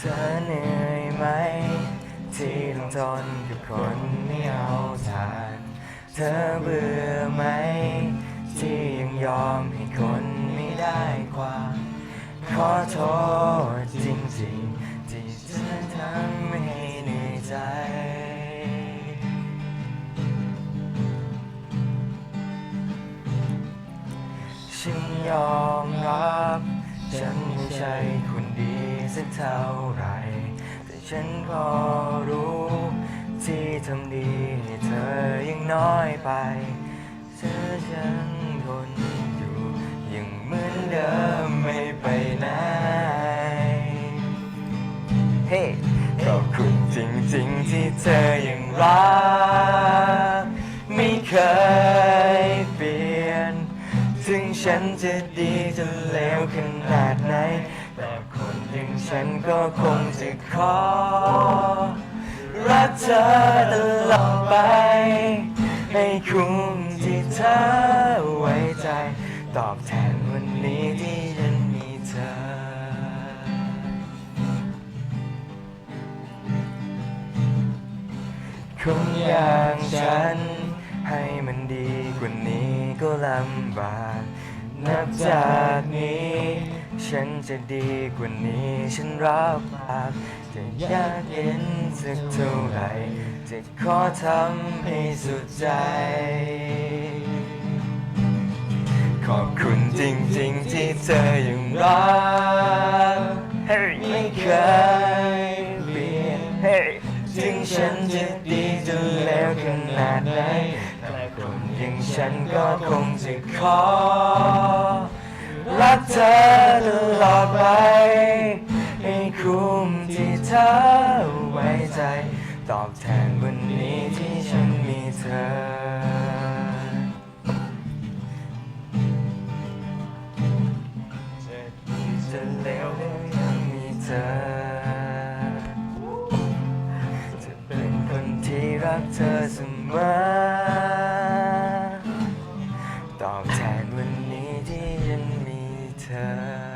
ธอเหนื่อยไหม ที่ต้องทนกับคนไม่เอาทาน เธอเบื่อไหม ที่ยังยอมให้คนไม่ได้ความ ขอโทษจริงๆ ที่ฉันทำให้เหนื่อยใจ ฉันยอมรับ ฉันไม่ใช่คนดีสักเท่าไหรแต่ฉันก็รู้ ที่ทำดีให้เธอยังน้อยไป เธอฉันคนอยู่ยังเหมือนเดิมไม่ไปไหน เฮ้ขอบคุณจริงๆที่เธอยังรัก ฉันจะดีจะเลวขนาดไหน แต่คนอย่างฉันก็คงจะขอ รักเธอตลอดไป ให้คุ้มที่เธอไว้ใจ ตอบแทนวันนี้ที่ฉันมีเธอ คนอย่างฉันให้มันดีกว่านี้ก็ลำบาก นับจากนี้ ฉันจะดีกว่านี้ ฉันรับปากจะอยากเห็นสักเท่าไหร่จะขอทำให้สุดใจ ขอบคุณจริงๆที่เธอยังรักไม่เคยเปลี่ยนถึงฉันจะดีจะเลวขนาดไหนแต่ คนอย่างฉันก็คงจะขอรักเธอตลอดไป ให้คุ้มที่เธอไว้ใจ ตอบแทนวันนี้ที่ฉันมีเธอจะดีจะเลวยังมีเธอ จะเป็นคนที่รักเธอเสมอ ตอบแทนวันนี้ที่ยังมีเธอ